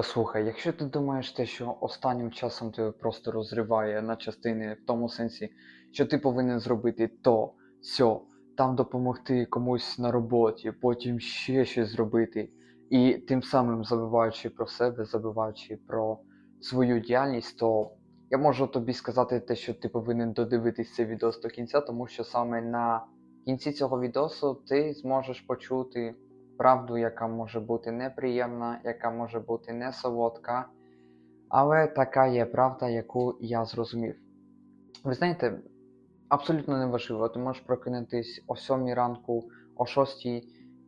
Послухай, якщо ти думаєш те, що останнім часом тебе просто розриває на частини в тому сенсі, що ти повинен зробити то, сьо, там допомогти комусь на роботі, потім ще щось зробити, і тим самим забуваючи про себе, забуваючи про свою діяльність, то я можу тобі сказати те, що ти повинен додивитись цей відео до кінця, тому що саме на кінці цього відосу ти зможеш почути правду, яка може бути неприємна, яка може бути не солодка, але така є правда, яку я зрозумів. Ви знаєте, абсолютно неважливо, ти можеш прокинутись о 7 ранку, о 6,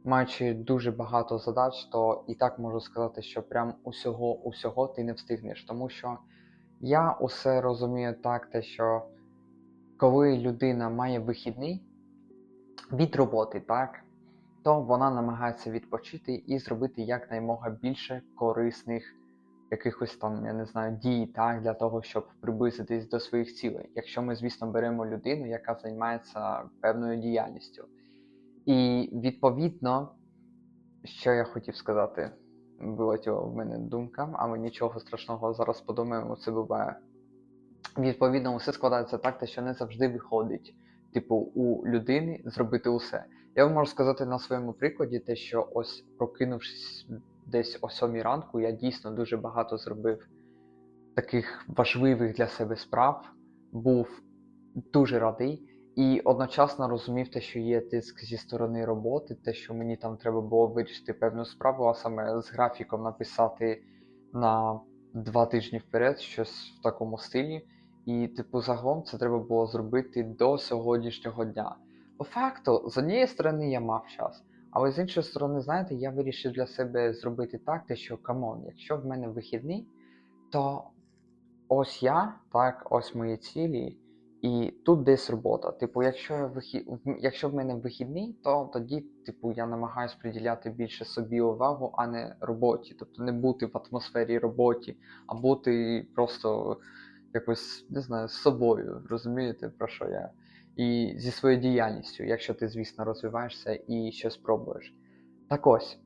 маючи дуже багато задач, то і так можу сказати, що прям усього усього ти не встигнеш, тому що я усе розумію так, те, що коли людина має вихідний від роботи, так, то вона намагається відпочити і зробити якнаймога більше корисних якихось там, я не знаю, дій, так, для того, щоб приблизитись до своїх цілей. Якщо ми, звісно, беремо людину, яка займається певною діяльністю. І відповідно, що я хотів сказати, вилетіла в мене думка, але нічого страшного, зараз подумаємо, це буває. Відповідно, все складається так, що не завжди виходить, типу, у людини зробити усе. Я вам можу сказати на своєму прикладі, те, що ось прокинувшись десь о сьомій ранку, я дійсно дуже багато зробив таких важливих для себе справ, був дуже радий і одночасно розумів те, що є тиск зі сторони роботи, те, що мені там треба було вирішити певну справу, а саме з графіком написати на два тижні вперед, щось в такому стилі. І, типу, загалом це треба було зробити до сьогоднішнього дня. По факту, з однієї сторони, я мав час, але з іншої сторони, знаєте, я вирішив для себе зробити так, те, що камон, якщо в мене вихідний, то ось я, так, ось мої цілі, і тут десь робота. Типу, якщо я вихід... якщо в мене вихідний, то тоді, типу, я намагаюсь приділяти більше собі увагу, а не роботі. Тобто не бути в атмосфері роботі, а бути просто якось, не знаю, з собою. Розумієте, про що я? І зі своєю діяльністю, якщо ти, звісно, розвиваєшся і щось пробуєш. Так ось,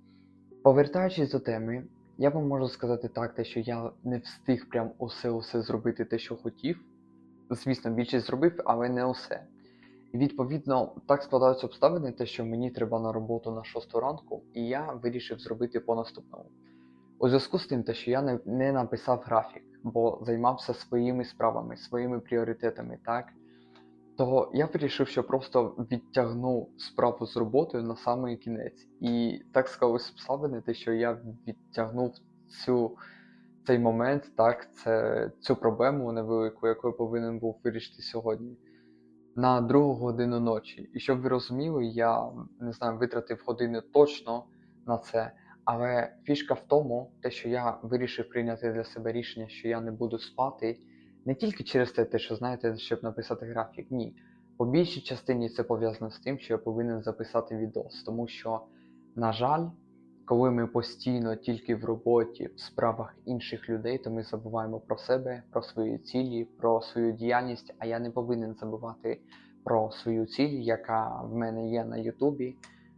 повертаючись до теми, я вам можу сказати так, те, що я не встиг прям усе усе зробити те, що хотів. Звісно, більшість зробив, але не усе. І відповідно так складаються обставини, те, що мені треба на роботу на 6 ранку, і я вирішив зробити по наступному. У зв'язку з тим, що я не написав графік, бо займався своїми справами, своїми пріоритетами, так? То я вирішив, що просто відтягну справу з роботою на самий кінець. І так склалось обставини, те, що я відтягнув цю, цей момент, так, це, цю проблему невелику, яку я повинен був вирішити сьогодні, на другу годину ночі. І щоб ви розуміли, я не знаю, витратив години точно на це. Але фішка в тому, те, що я вирішив прийняти для себе рішення, що я не буду спати, не тільки через те, що знаєте, щоб написати графік. Ні. По більшій частині це пов'язано з тим, що я повинен записати відос. Тому що, на жаль, коли ми постійно тільки в роботі, в справах інших людей, то ми забуваємо про себе, про свої цілі, про свою діяльність, а я не повинен забувати про свою ціль, яка в мене є на Ютубі.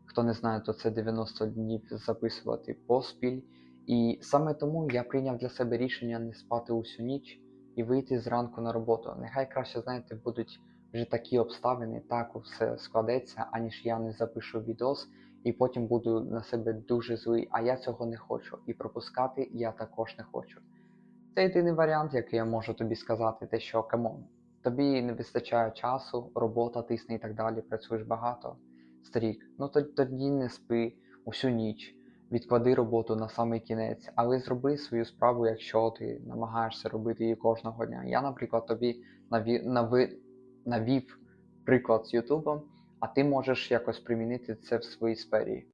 Хто не знає, то це 90 днів записувати поспіль. І саме тому я прийняв для себе рішення не спати усю ніч і вийти зранку на роботу. Нехай краще, знаєте, будуть вже такі обставини, так все складеться, аніж я не запишу відос і потім буду на себе дуже злий, а я цього не хочу. І пропускати я також не хочу. Це єдиний варіант, який я можу тобі сказати, те, що камон, тобі не вистачає часу, робота тисне і так далі, працюєш багато. Стрік, ну то- тоді не спи усю ніч, відклади роботу на самий кінець, але зроби свою справу, якщо ти намагаєшся робити її кожного дня. Я, наприклад, тобі наві... нави... навів приклад з Ютубом, а ти можеш якось примінити це в своїй сфері.